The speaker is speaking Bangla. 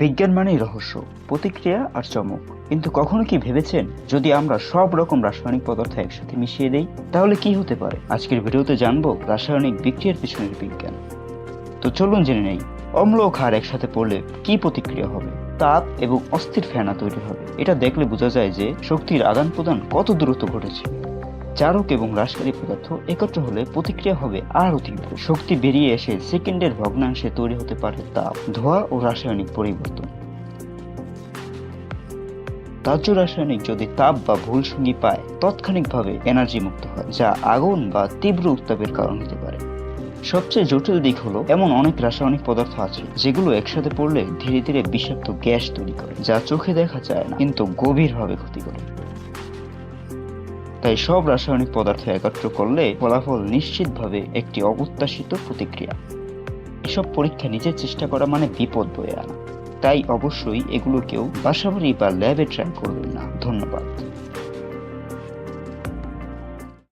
বিজ্ঞান মানেই রহস্য, প্রতিক্রিয়া আর চমক। কিন্তু কখনো কি ভেবেছেন, যদি আমরা সব রকম রাসায়নিক পদার্থ একসাথে মিশিয়ে দেই, তাহলে কি হতে পারে? আজকের ভিডিওতে জানব রাসায়নিক বিক্রিয়ার পিছনের বিজ্ঞান। তো চলুন জেনে নেই, অম্ল ও ক্ষার একসাথে পড়লে কি প্রতিক্রিয়া হবে? তাপ এবং অস্থির ফেনা তৈরি হবে। এটা দেখলে বোঝা যায় যে শক্তির আদান প্রদান কত দ্রুত ঘটেছে। চারক এবং রাসায়নিক পদার্থ একত্র হলে প্রতিক্রিয়া হবে আরও তীব্র শক্তি বেরিয়ে এসে সেকেন্ডের ভগ্নাংশে তৈরি হতে পারে তাপ, ধোঁয়া ও রাসায়নিক পরিবর্তন। দাহ্য রাসায়নিক যদি তাপ বা ভুল সঙ্গী পায়, তাৎক্ষণিকভাবে এনার্জি মুক্ত হয়, যা আগুন বা তীব্র উত্তাপের কারণ হতে পারে। সবচেয়ে জটিল দিক হলো, এমন অনেক রাসায়নিক পদার্থ আছে, যেগুলো একসাথে পড়লে ধীরে ধীরে বিষাক্ত গ্যাস তৈরি করে, যা চোখে দেখা যায় না, কিন্তু গভীরভাবে ক্ষতি করে। তাই সব রাসায়নিক পদার্থ একত্র করলে ফলাফল নিশ্চিতভাবে একটি অপ্রত্যাশিত প্রতিক্রিয়া। এসব পরীক্ষা নিজের চেষ্টা করা মানে বিপদ বয়ে আনা। তাই অবশ্যই এগুলোকেও বাসাবাড়ি বা ল্যাবে ট্রাই করবেন না। ধন্যবাদ।